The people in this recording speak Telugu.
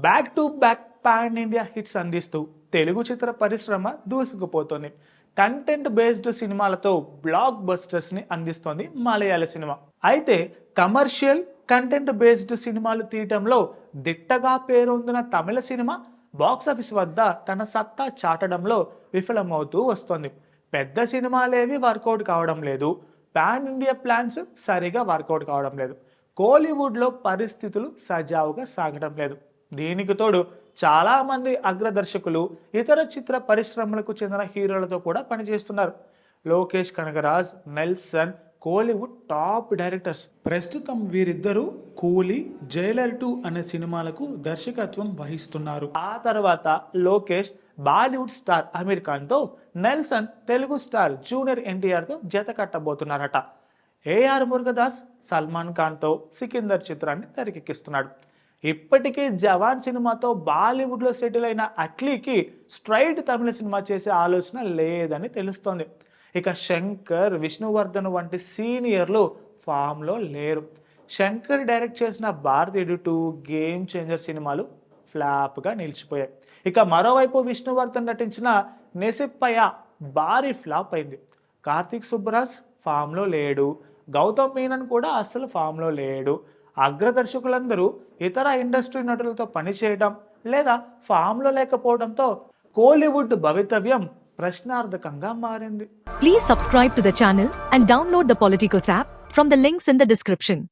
Back to back pan India hits అందిస్తూ తెలుగు చిత్ర పరిశ్రమ దూసుకుపోతోంది. కంటెంట్ బేస్డ్ సినిమాలతో బ్లాక్ బస్టర్స్ని అందిస్తోంది మలయాళ సినిమా. అయితే కమర్షియల్ కంటెంట్ బేస్డ్ సినిమాలు తీయటంలో దిట్టగా పేరొందిన తమిళ సినిమా బాక్సాఫీస్ వద్ద తన సత్తా చాటడంలో విఫలమవుతూ వస్తోంది. పెద్ద సినిమాలేవి వర్కౌట్ కావడం లేదు. పాన్ ఇండియా ప్లాన్స్ సరిగా వర్కౌట్ కావడం లేదు. కోలీవుడ్లో పరిస్థితులు సజావుగా సాగడం లేదు. దీనికి తోడు చాలా మంది అగ్రదర్శకులు ఇతర చిత్ర పరిశ్రమలకు చెందిన హీరోలతో కూడా పనిచేస్తున్నారు. Lokesh Kanagaraj Nelson Kollywood top directors. ప్రస్తుతం వీరిద్దరూ కూలీ జైలర్ టూ అనే సినిమాలకు దర్శకత్వం వహిస్తున్నారు. ఆ తర్వాత లోకేష్ బాలీవుడ్ స్టార్ అమీర్ ఖాన్తో నెల్సన్ తెలుగు స్టార్ జూనియర్ ఎన్టీఆర్తో జత కట్టబోతున్నారట. ఏఆర్ మురుగదాస్ సల్మాన్ ఖాన్తో సికిందర్ చిత్రాన్ని తెరకెక్కిస్తున్నాడు. ఇప్పటికీ జవాన్ సినిమాతో బాలీవుడ్లో సెటిల్ అయిన అట్లీకి స్ట్రైట్ తమిళ సినిమా చేసే ఆలోచన లేదని తెలుస్తోంది. ఇక శంకర్ విష్ణువర్ధన్ వంటి సీనియర్లు ఫామ్లో లేరు. శంకర్ డైరెక్ట్ చేసిన భారతీయుడు టూ గేమ్ చేంజర్ సినిమాలు ఫ్లాప్గా నిలిచిపోయాయి. ఇక మరోవైపు విష్ణువర్ధన్ నటించిన నెసిప్పయ్య భారీ ఫ్లాప్ అయింది. కార్తీక్ సుబ్బరాజ్ ఫామ్లో లేడు. గౌతమ్ మీనన్ కూడా అస్సలు ఫామ్లో లేడు. అగ్రదర్శకులందరూ ఇతర ఇండస్ట్రీ నటులతో పనిచేయడం లేదా ఫామ్లో లేకపోవడంతో కోలీవుడ్ భవితవ్యం ప్రశ్నార్థకంగా మారింది. Please subscribe to the and download the Politicos app from the links in the description